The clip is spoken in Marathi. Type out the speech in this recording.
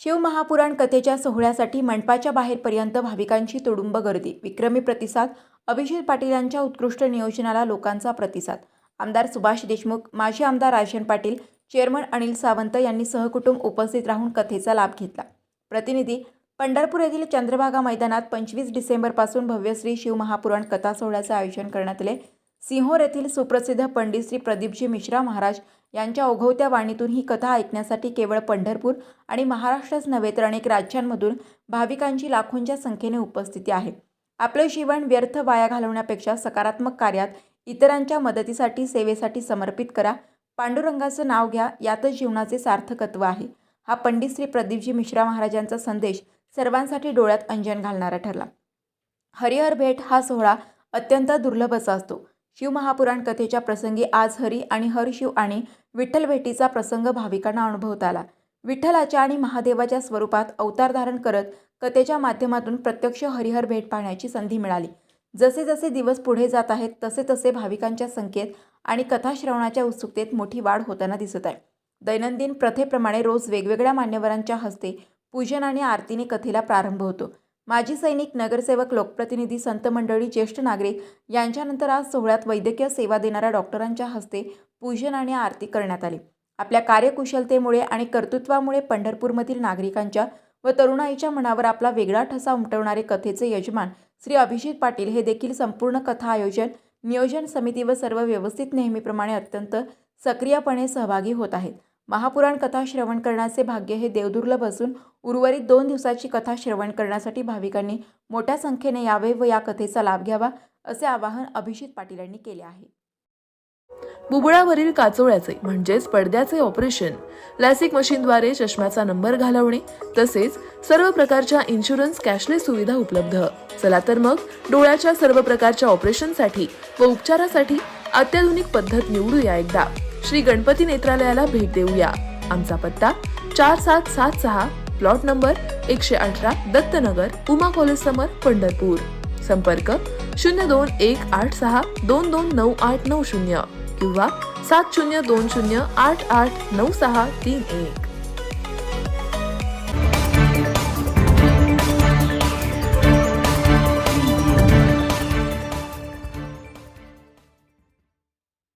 शिवमहापुराण कथेच्या सोहळ्यासाठी मंडपाच्या बाहेरपर्यंत भाविकांची तुडुंब गर्दी. विक्रमी प्रतिसाद अभिजित पाटील यांच्या उत्कृष्ट नियोजनाला लोकांचा प्रतिसाद. आमदार सुभाष देशमुख माजी आमदार राजन पाटील चेअरमन अनिल सावंत यांनी सहकुटुंब उपस्थित राहून कथेचा लाभ घेतला. प्रतिनिधी पंढरपूर येथील चंद्रभागा मैदानात पंचवीस डिसेंबरपासून भव्य श्री शिवमहापुराण कथा सोहळ्याचं आयोजन करण्यात आले. सिंहोर येथील सुप्रसिद्ध पंडित श्री प्रदीपजी मिश्रा महाराज यांच्या ओघवत्या वाणीतून ही कथा ऐकण्यासाठी केवळ पंढरपूर आणि महाराष्ट्रच नव्हे तर अनेक राज्यांमधून भाविकांची लाखोंच्या संख्येने उपस्थिती आहे. आपलं जीवन व्यर्थ वाया घालवण्यापेक्षा सकारात्मक कार्यात इतरांच्या मदतीसाठी सेवेसाठी समर्पित करा. पांडुरंगाचं नाव घ्या यातच जीवनाचे सार्थकत्व आहे. हा पंडित श्री प्रदीपजी मिश्रा महाराजांचा संदेश सर्वांसाठी डोळ्यात अंजन घालणारा ठरला. हरिहर भेट हा सोहळा अत्यंत दुर्लभ असा असतो. शिवमहापुराण कथेच्या प्रसंगी आज हरी आणि हरशिव आणि विठ्ठल भेटीचा प्रसंग भाविकांना अनुभवता आला. विठ्ठलाच्या आणि महादेवाच्या स्वरूपात अवतार धारण करत कथेच्या माध्यमातून प्रत्यक्ष हरिहर भेट पाहण्याची संधी मिळाली. जसे जसे दिवस पुढे जात आहेत तसे तसे भाविकांच्या संख्येत आणि कथा श्रवणाच्या उत्सुकतेत मोठी वाढ होताना दिसत आहे. दैनंदिन प्रथेप्रमाणे रोज वेगवेगळ्या मान्यवरांच्या हस्ते पूजन आणि आरतीने कथेला प्रारंभ होतो. माजी सैनिक नगरसेवक लोकप्रतिनिधी संत मंडळी ज्येष्ठ नागरिक यांच्यानंतर आज सोहळ्यात वैद्यकीय सेवा देणाऱ्या डॉक्टरांच्या हस्ते पूजन आणि आरती करण्यात आली. आपल्या कार्यकुशलतेमुळे आणि कर्तृत्वामुळे पंढरपूरमधील नागरिकांच्या व तरुणाईच्या मनावर आपला वेगळा ठसा उमटवणारे कथेचे यजमान श्री अभिजित पाटील हे देखील संपूर्ण कथा आयोजन नियोजन समिती व सर्व व्यवस्थित नेहमीप्रमाणे अत्यंत सक्रियपणे सहभागी होत आहेत. महापुराण कथा श्रवण करण्याचे भाग्य हे देवदुर्लभ असून उर्वरित दोन दिवसाची कथा श्रवण करण्यासाठी भाविकांनी मोठ्या संख्येने यावे व या कथेचा लाभ घ्यावा असे आवाहन अभिजित पाटील यांनी केले आहे. बुबुळावरील काचोळ्याचे म्हणजेच पडद्याचे ऑपरेशन लॅसिक मशीनद्वारे चष्म्याचा नंबर घालवणे तसेच सर्व प्रकारच्या इन्शुरन्स कॅशलेस सुविधा उपलब्ध. चला तर मग डोळ्याच्या सर्व प्रकारच्या ऑपरेशनसाठी व उपचारासाठी अत्याधुनिक पद्धत निवडूया एकदा. श्री गणपती नेत्रालयाला भेट देऊया. आमचा पत्ता चार सात सात सहा प्लॉट नंबर एकशे अठरा दत्तनगर उमा कॉलेज समोर पंढरपूर. संपर्क शून्य दोन एक आठ सहा दोन दोन नऊ आठ नऊ शून्य किंवा सात शून्य दोन शून्य आठ आठ नऊ सहा तीन एक.